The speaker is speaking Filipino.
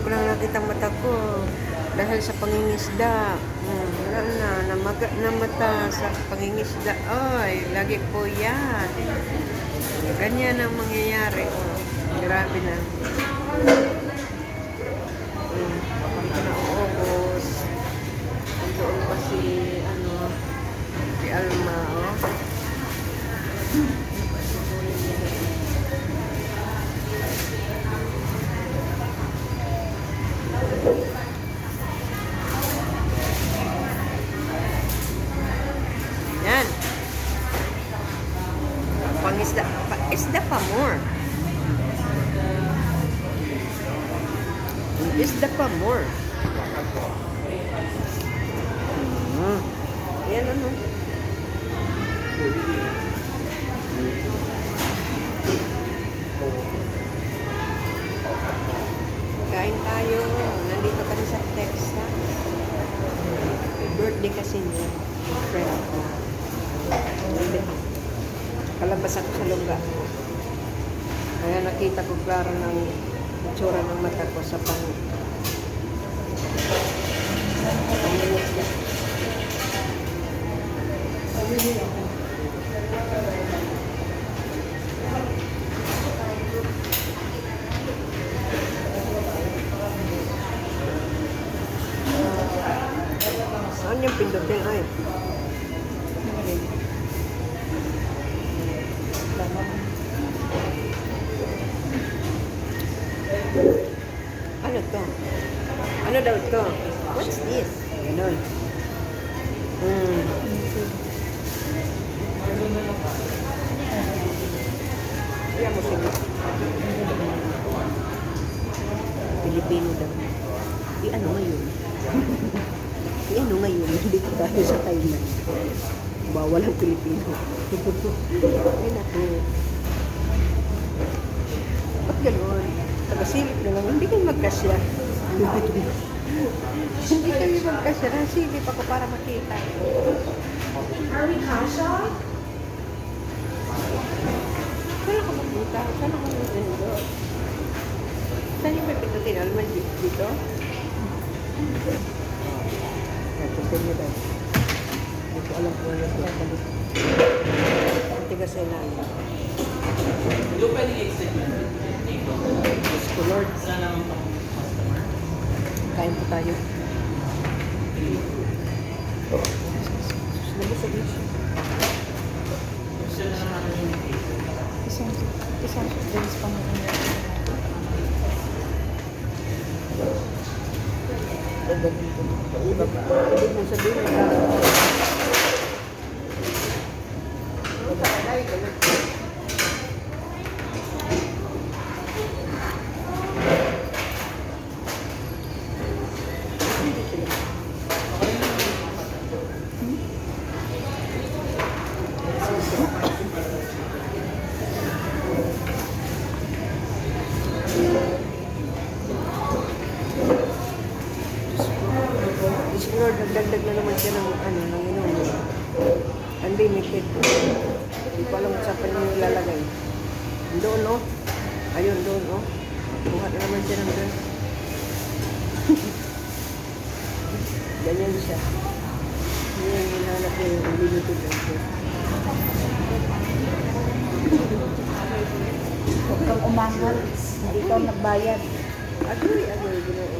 ko lang nakita mata ko. Dahil sa pangingisda. Hmm, wala na, namaga, namata sa pangingisda. Ay, lagi po yan. Ganyan ang mangyayari. Oh, grabe na. Yan. Pangisda, pa, isda pa more. Isda pa more. Mm. Yan ano. Kasi niya. Friend ko. Kalabas ako sa. Kaya nakita ko klaro ng itsura ng mata ko sa pang... pangingisda. Saan yung pindutin ay? Ano to? Ano daw to? What's this? Ganon. Hmm. Kaya mo sila. Pilipino daw. Di ano ngayon? Di ano ngayon? Dito tayo sa Thailand. Bawal ang Pilipino. Ay naku. Ba't gano'n? Tagasilip na lang. Hindi kayo magkasya. Hindi kayo magkasya. Nasilip ako para makita. Are we kasha? Saan ako magbuta? Saan ako magbuta? Saan yung may pindutin? Alam mo dito? Pindutin nyo daw. Hindi ko alam kung ano sila balik. Ang tigas sa ilalim. Hindi ko pwede i-extend yun. Dito. Diyos ko, Lord. Saan naman pang customer? Kain po tayo. Na naman yung dito. Isang, isang drinks pa mo. Ibig mo sabihin na Diyos ko, Lord, nagdagdag na naman siya ng ano, ng inom. Unlimited. Hindi ko alam kung saan pa niya ilalagay. Doon, no? Ayun, doon, no? Kuha na naman siya ng doon. Ganyan siya. Yan yung hinahanap niya yung unlimited lang siya. Huwag kang umangal. Hindi ka nagbayad. Agree, agree.